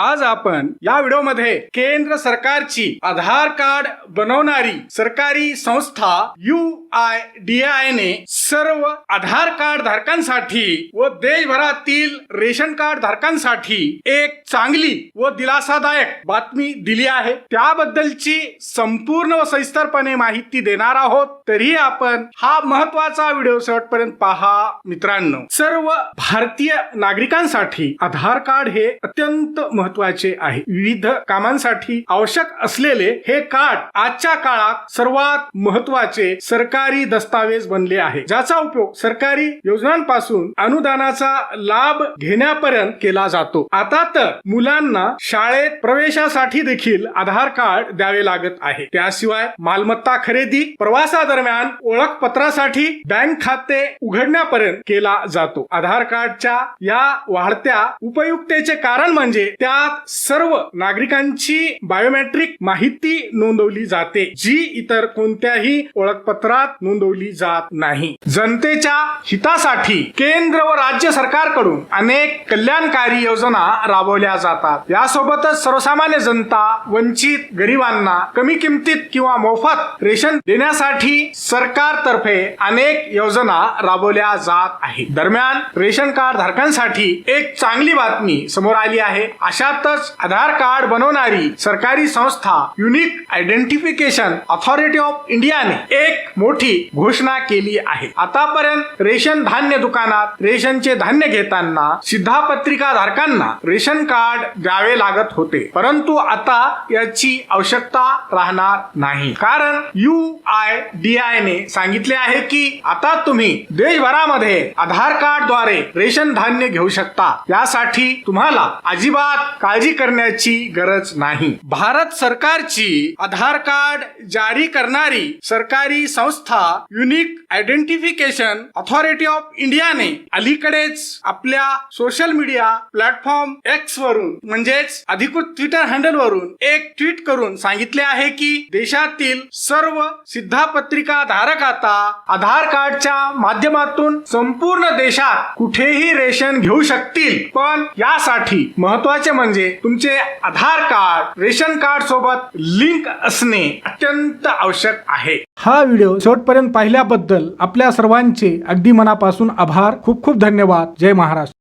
आज आपण या व्हिडिओमध्ये केंद्र सरकारची आधार कार्ड बनवणारी सरकारी संस्था यू आय डी आय ने सर्व आधार कार्ड धारकांसाठी व देशभरातील रेशन कार्ड धारकांसाठी एक चांगली व दिलासादायक बातमी दिली आहे. त्याबद्दलची संपूर्ण व सविस्तरपणे माहिती देणार आहोत. तरी आपण हा महत्त्वाचा व्हिडिओ शेवटपर्यंत पहा मित्रांनो. सर्व भारतीय नागरिकांसाठी आधार कार्ड हे अत्यंत महत्त्वाचे आहे. विविध कामांसाठी आवश्यक असलेले हे कार्ड आजच्या काळात सर्वात महत्त्वाचे सरकारी दस्तावेज बनले आहे. ज्याचा उपयोग सरकारी योजनांपासून अनुदानाचा लाभ घेण्यापर्यंत केला जातो. आता तर मुलांना शाळेत प्रवेशासाठी देखील आधार कार्ड द्यावे लागत आहे. त्याशिवाय मालमत्ता खरेदी प्रवासादरम्यान ओळखपत्रासाठी बँक खाते उघडण्यापर्यंत केला जातो. आधार कार्डच्या या वाढत्या उपयुक्तेचे कारण म्हणजे त्या त्यात सर्व नागरिकांची बायोमेट्रिक माहिती नोंदवली जाते जी इतर कोणत्याही ओळखपत्रात नोंदवली जात नाही. जनतेच्या हितासाठी केंद्र व राज्य सरकारकडून अनेक कल्याणकारी योजना राबवल्या जातात. यासोबतच सर्वसामान्य जनता वंचित गरिबांना कमी किमतीत किंवा मोफत रेशन देण्यासाठी सरकारतर्फे अनेक योजना राबवल्या जात आहेत. दरम्यान रेशन कार्ड धारकांसाठी एक चांगली बातमी समोर आली आहे. अशातच आधार कार्ड बनवणारी सरकारी संस्था युनिक आयडेंटिफिकेशन ऑथॉरिटी ऑफ इंडियाने एक मोठी घोषणा केली आहे. आतापर्यंत रेशन धान्य दुकानात रेशनचे धान्य घेताना सिद्धापत्रिका धारकांना रेशन कार्ड द्यावे लागत होते. परंतु आता याची आवश्यकता राहणार नाही. कारण यू आय डी आय ने सांगितले आहे की आता तुम्ही देशभरामध्ये आधार कार्डद्वारे रेशन धान्य घेऊ शकता. यासाठी तुम्हाला अजिबात काळजी करण्याची गरज नाही. भारत सरकारची आधार कार्ड जारी करणारी सरकारी संस्था युनिक आयडेंटिफिकेशन ऑथॉरिटी ऑफ इंडियाने अलीकडेच आपल्या सोशल मीडिया प्लॅटफॉर्म एक्स वरून म्हणजेच अधिकृत ट्विटर हँडल वरून एक ट्विट करून सांगितले आहे की देशातील सर्व सिद्धापत्रिका धारक आता आधार कार्डच्या माध्यमातून संपूर्ण देशात कुठेही रेशन घेऊ शकतील. पण यासाठी महत्त्वाचे म्हणजे तुमचे आधार कार्ड रेशन कार्ड सोबत लिंक असणे अत्यंत आवश्यक आहे. हा व्हिडिओ शेवटपर्यंत पाहिल्याबद्दल आपल्या सर्वांचे अगदी मनापासून आभार. खूप खूप धन्यवाद. जय महाराष्ट्र.